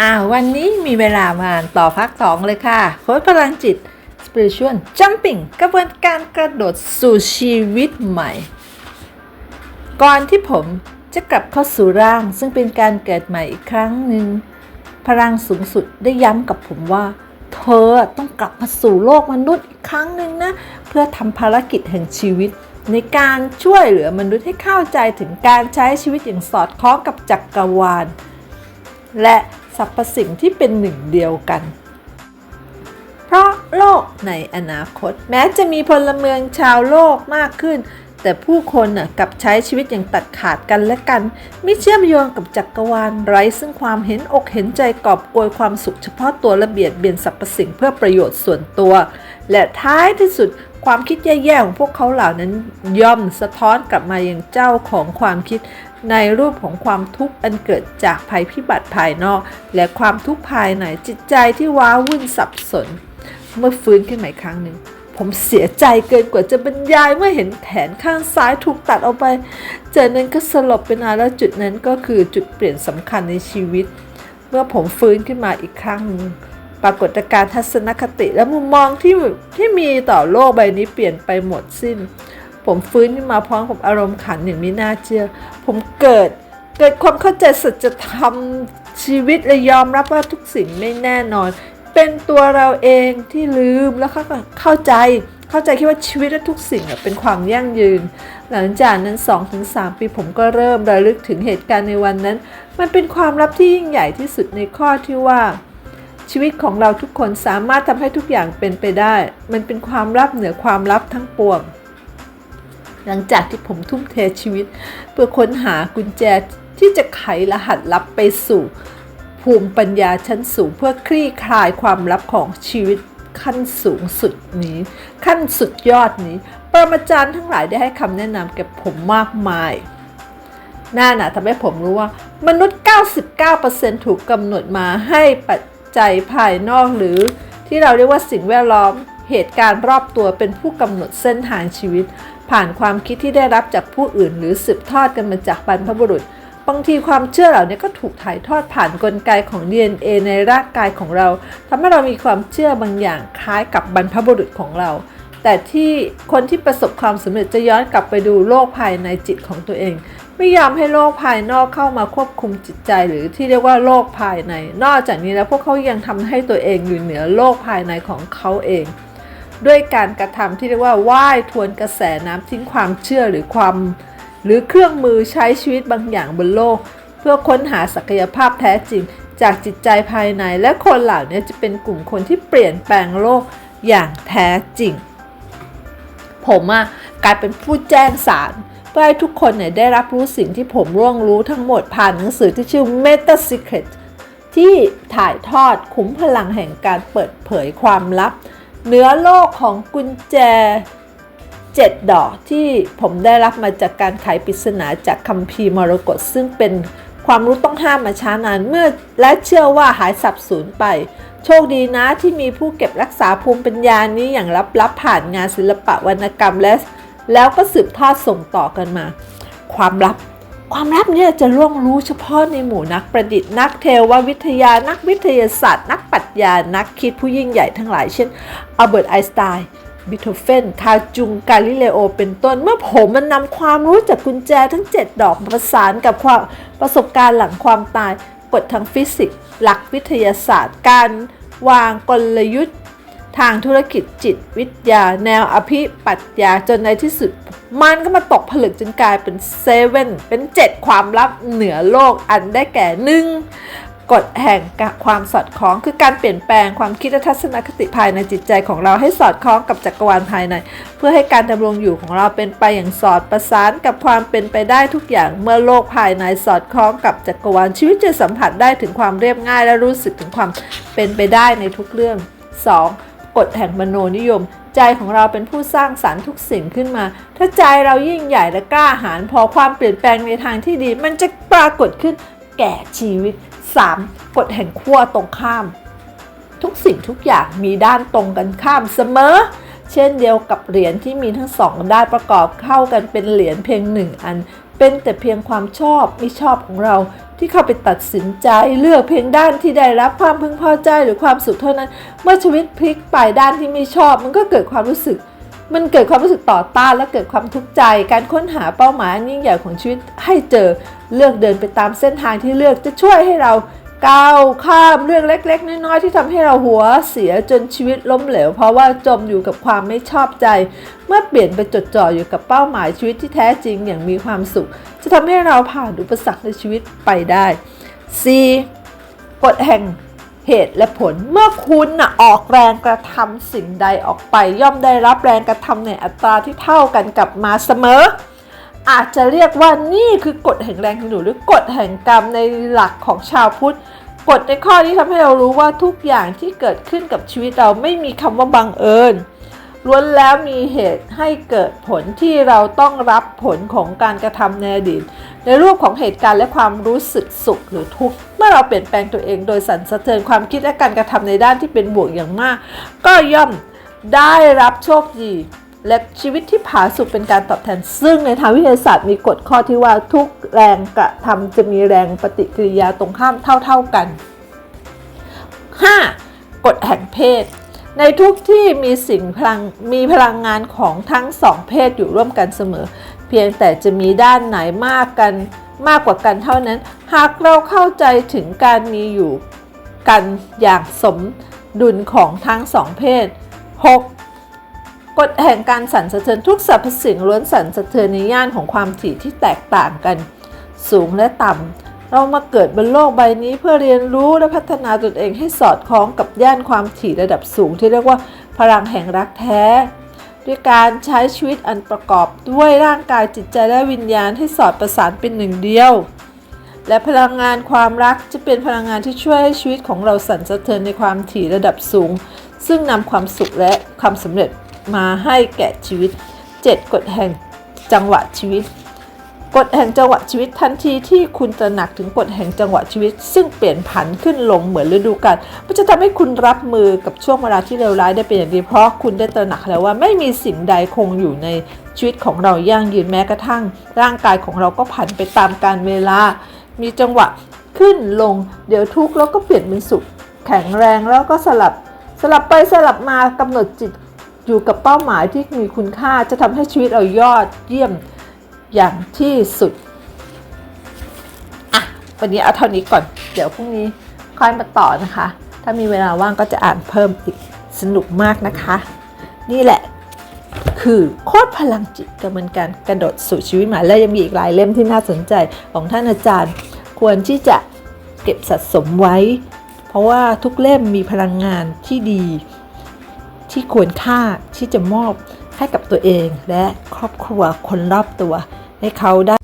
อ่าวันนี้มีเวลามานต่อพักสองเลยค่ะ โค้ดพลังจิต Spiritual Jumping กระบวนการกระโดดสู่ชีวิตใหม่ ก่อนที่ผมจะกลับเข้าสู่ร่าง ซึ่งเป็นการเกิดใหม่อีกครั้งหนึ่ง พลังสูงสุดได้ย้ำกับผมว่า เธอต้องกลับมาสู่โลกมนุษย์อีกครั้งหนึ่งนะ เพื่อทำภารกิจแห่งชีวิต ในการช่วยเหลือมนุษย์ให้เข้าใจถึงการใช้ชีวิตอย่างสอดคล้องกับจักรวาล และ สรรพสิ่งที่เป็นหนึ่งเดียวกัน เพราะโลกในอนาคต แม้จะมีพลเมืองชาวโลกมากขึ้น แต่ผู้คนน่ะกับใช้ชีวิตอย่างตัดขาดกันและกัน ไม่เชื่อมโยงกับจักรวาลไร้ซึ่งความเห็นอกเห็นใจกอบโกยความสุขเฉพาะตัวและเบียดเบียนสรรพสิ่งเพื่อประโยชน์ส่วนตัว และท้ายที่สุดความคิดแย่ๆของพวกเขาเหล่านั้นย่อมสะท้อนกลับมาอย่างเจ้าของความคิด ในรูปของความทุกข์อันเกิดจากภัยพิบัติภายนอก และความทุกข์ภายในจิตใจที่ว้าวุ่นสับสน เมื่อฟื้นขึ้นมาอีกครั้งหนึ่งผมเสียใจเกินกว่าจะบรรยายเมื่อเห็นแขนข้างซ้ายถูกตัดออกไป จากนั้นก็สลบไปนานแล้วจุดนั้นก็คือจุดเปลี่ยนสำคัญในชีวิต เมื่อผมฟื้นขึ้นมาอีกครั้ง ปรากฏการณ์ทัศนคติและมุมมองที่ที่มีต่อโลกใบนี้เปลี่ยนไปหมดสิ้น ผมฟื้นขึ้นมาพร้อมกับอารมณ์ขันอย่างไม่น่าเชื่อ ผมเกิดเกิดความเข้าใจสัจธรรมชีวิตและยอมรับว่าทุกสิ่งไม่แน่นอน เป็นตัวเราเองที่ลืมแล้วก็เข้าใจเข้าใจคิดว่าชีวิตและทุกสิ่งเป็นความยั่งยืน หลังจากนั้น 2-3 ปีผมก็เริ่มระลึกถึงเหตุการณ์ในวันนั้น มันเป็นความลับที่ยิ่งใหญ่ที่สุดในข้อที่ว่า ชีวิตของเราทุกคนสามารถทำให้ทุกอย่างเป็นไปได้ มันเป็นความลับเหนือความลับทั้งปวง หลังจากที่ผมทุ่มเทชีวิต เพื่อค้นหากุญแจที่จะไขรหัสลับไปสู่ ภูมิปัญญาชั้นสูง เพื่อคลี่คลายความลับของชีวิตขั้นสูงสุดนี้ ขั้นสุดยอดนี้ ปรมาจารย์ทั้งหลายได้ให้คำแนะนำแก่ผมมากมายน่าหนาทำให้ผมรู้ว่า มนุษย์ 99%ถูกกำหนดมาให้ปัจจัยภายนอกหรือ ที่เราเรียกว่าสิ่งแวดล้อมเหตุการณ์รอบตัวเป็นผู้กำหนดเส้นทางชีวิต ผ่านความคิดที่ได้รับจากผู้อื่น หรือสืบทอดกันมาจากบรรพบุรุษ บางทีความเชื่อเหล่านี้ก็ถูกถ่ายทอดผ่านนกลไกของ DNA ในร่างกายของเราทำให้เรามีความเชื่อบางอย่างคล้ายกับบรรพบุรุษของเรา แต่ที่คนที่ประสบความสำเร็จจะย้อนกลับไปดูโลกภายในจิตของตัวเอง ไม่ยอมให้โลกภายนอกเข้ามาควบคุมจิตใจ หรือที่เรียกว่าโลกภายใน นอกจากนี้แล้วพวกเขายังทำให้ตัวเองอยู่เหนือโลกภายในของเขาเอง ด้วยการกระทำที่เรียกว่าว่ายทวนกระแสน้ำทิ้งความเชื่อหรือความ หรือเครื่องมือใช้ชีวิตบางอย่างบนโลก เพื่อค้นหาศักยภาพแท้จริง จากจิตใจภายในและคนเหล่านี้จะเป็นกลุ่มคนที่เปลี่ยนแปลงโลกอย่างแท้จริง ผมอะกลายเป็นผู้แจ้งสารเพื่อให้ทุกคนเนี่ยได้รับรู้สิ่งที่ผมร่วงรู้ทั้งหมดผ่านหนังสือที่ชื่อ Meta Secret ที่ถ่ายทอดขุมพลังแห่งการเปิดเผยความลับ เนื้อโลกของกุญแจ 7 ดอกที่ผมได้รับมาจากการไขปริศนาจากคัมภีร์มรกตซึ่งเป็นความรู้ต้องห้ามมาช้านานเมื่อและเชื่อว่าหายสับสูญไป โชคดีนะที่มีผู้เก็บรักษาภูมิปัญญานี้อย่างลับๆผ่านงานศิลปะวรรณกรรมและแล้วก็สืบทอดส่งต่อกันมา ความลับ ความลับเนี่ยจะล่วงรู้เฉพาะในหมู่นักประดิษฐ์นักเทววิทยานักวิทยาศาสตร์ นักปรัชญานักคิดผู้ยิ่งใหญ่ทั้งหลายเช่นอัลเบิร์ตไอน์สไตน์บิโธเฟนคาจุง กาลิเลโอ เป็นต้น เมื่อผมมันนำความรู้จากกุญแจทั้ง 7 ดอกประสานกับความประสบการณ์หลังความตายกฎทางฟิสิกส์ หลักวิทยาศาสตร์ การวางกลยุทธ์ ทางธุรกิจจิตวิทยา แนวอภิปรัชญาจนในที่สุด มันก็มาตกผลึกจนกลายเป็นเซเว่นเป็นเจ็ดความลับเหนือโลกอันได้แก่หนึ่งกฎแห่งความสอดคล้องคือการเปลี่ยนแปลงความคิดและทัศนคติภายในจิตใจของเราให้สอดคล้องกับจักรวาลภายใน เพื่อให้การดำรงอยู่ของเราเป็นไปอย่างสอดประสานกับความเป็นไปได้ทุกอย่างเมื่อโลกภายในสอดคล้องกับจักรวาลชีวิตจะสัมผัสได้ถึงความเรียบง่ายและรู้สึกถึงความเป็นไปได้ในทุกเรื่อง 2. กฎแห่งมโนนิยม ใจของเราเป็นผู้สร้างสารรค์ทุกสิ่งขึ้นมา ถ้าใจเรายิ่งใหญ่และกล้าหาญพอความเปลี่ยนแปลงในทางที่ดี มันจะปรากฏขึ้นแก่ชีวิต 3. กฎแห่งขั้วตรงข้าม ทุกสิ่งทุกอย่างมีด้านตรงกันข้ามเสมอ เช่นเดียวกับเหรียญที่มีทั้งสองด้านประกอบเข้ากันเป็นเหรียญเพียงหนึ่งอัน เป็นแต่เพียงความชอบไม่ชอบของเรา ที่เข้าไปตัดสินใจเลือกเพียงด้านที่ได้รับความพึงพอใจหรือความสุขเท่านั้น เมื่อชีวิตพลิกไปด้านที่ไม่ชอบ มันก็เกิดความรู้สึก มันเกิดความรู้สึกต่อต้านและเกิดความทุกข์ใจ การค้นหาเป้าหมายอันยิ่งใหญ่ของชีวิตให้เจอเลือกเดินไปตามเส้นทางที่เลือกจะช่วยให้เรา ก้าวข้ามเรื่องเล็ก ๆ น้อยๆที่ทำให้เราหัวเสียจนชีวิตล้มเหลว เพราะว่าจมอยู่กับความไม่ชอบใจ เมื่อเปลี่ยนไปจดจ่ออยู่กับเป้าหมายชีวิตที่แท้จริงอย่างมีความสุข จะทำให้เราผ่านอุปสรรคในชีวิตไปได้ C กฎแห่งเหตุและผลเมื่อคุณนะออกแรงกระทำสิ่งใดออกไป ย่อมได้รับแรงกระทำในอัตราที่เท่ากันกลับมาเสมอ อาจจะเรียกว่านี่คือกฎแห่งแรงดึงดูดหรือกฎแห่งกรรมในหลักของชาวพุทธกฎในข้อนี้ทำให้เรารู้ว่าทุกอย่างที่เกิดขึ้นกับชีวิตเราไม่มีคำว่าบังเอิญล้วนแล้วมีเหตุให้เกิดผลที่เราต้องรับผลของการกระทำในอดีต ในรูปของเหตุการณ์และความรู้สึกสุขหรือทุกข์เมื่อเราเปลี่ยนแปลงตัวเองโดยสรรสะเทือนความคิดและการกระทำในด้านที่เป็นบวกอย่างมาก ก็ย่อมได้รับโชคดี และชีวิตที่ผาสุกเป็นการตอบแทน ซึ่งในทางวิทยาศาสตร์มีกฎข้อที่ว่าทุกแรงกระทำจะมีแรงปฏิกิริยาตรงข้ามเท่า ๆกัน 5. กฎแห่งเพศ ในทุกที่มีสิ่งพลังมีพลังงานของทั้งสองเพศอยู่ร่วมกันเสมอ เพียงแต่จะมีด้านไหนมากกันมากกว่ากันเท่านั้น หากเราเข้าใจถึงการมีอยู่กันอย่างสมดุลของทั้งสองเพศ 6. กฎแห่งการสั่นสะเทือนทุกสรรพสิ่งล้วนสั่นสะเทือนในย่านของความถี่ที่แตกต่างกัน สูงและต่ำ เรามาเกิดบนโลกใบนี้เพื่อเรียนรู้และพัฒนาตนเองให้สอดคล้องกับย่านความถี่ระดับสูงที่เรียกว่าพลังแห่งรักแท้ ด้วยการใช้ชีวิตอันประกอบด้วยร่างกายจิตใจและวิญญาณให้สอดประสานเป็นหนึ่งเดียว และพลังงานความรักจะเป็นพลังงานที่ช่วยให้ชีวิตของเราสั่นสะเทือนในความถี่ระดับสูง ซึ่งนำความสุขและความสำเร็จ มาให้แก่ชีวิต 7 กฎแห่งจังหวะชีวิต กฎแห่งจังหวะชีวิตทันทีที่คุณตระหนักถึงกฎแห่งจังหวะชีวิต ซึ่งเปลี่ยนผันขึ้นลงเหมือนฤดูกาลมันจะทำให้คุณรับมือกับช่วงเวลาที่เลวร้ายได้เป็นอย่างดีเพราะคุณได้ตระหนักแล้วว่าไม่มีสิ่งใดคงอยู่ในชีวิตของเรายั่งยืนแม้กระทั่ง ร่างกายของเราก็ผันไปตามกาลเวลา มีจังหวะขึ้นลงเดี๋ยวทุกข์แล้วก็เปลี่ยนเป็นสุข แข็งแรงแล้วก็สลับสลับไปสลับมากำหนดจิต อยู่กับเป้าหมายที่มีคุณค่าจะทำให้ชีวิตเรายอดเยี่ยมอย่างที่สุด อะ วันนี้เอาเท่านี้ก่อน เดี๋ยวพรุ่งนี้ค่อยมาต่อนะคะ ถ้ามีเวลาว่างก็จะอ่านเพิ่มอีกสนุกมากนะคะ นี่แหละคือโคตรพลังจิตกระบวนการกระโดดสู่ชีวิตใหม่และยังมีอีกหลายเล่มที่น่าสนใจของท่านอาจารย์ ควรที่จะเก็บสะสมไว้ เพราะว่าทุกเล่มมีพลังงานที่ดี ที่ควรค่าที่จะมอบให้กับตัวเองและครอบครัวคนรอบตัว ให้เขาได้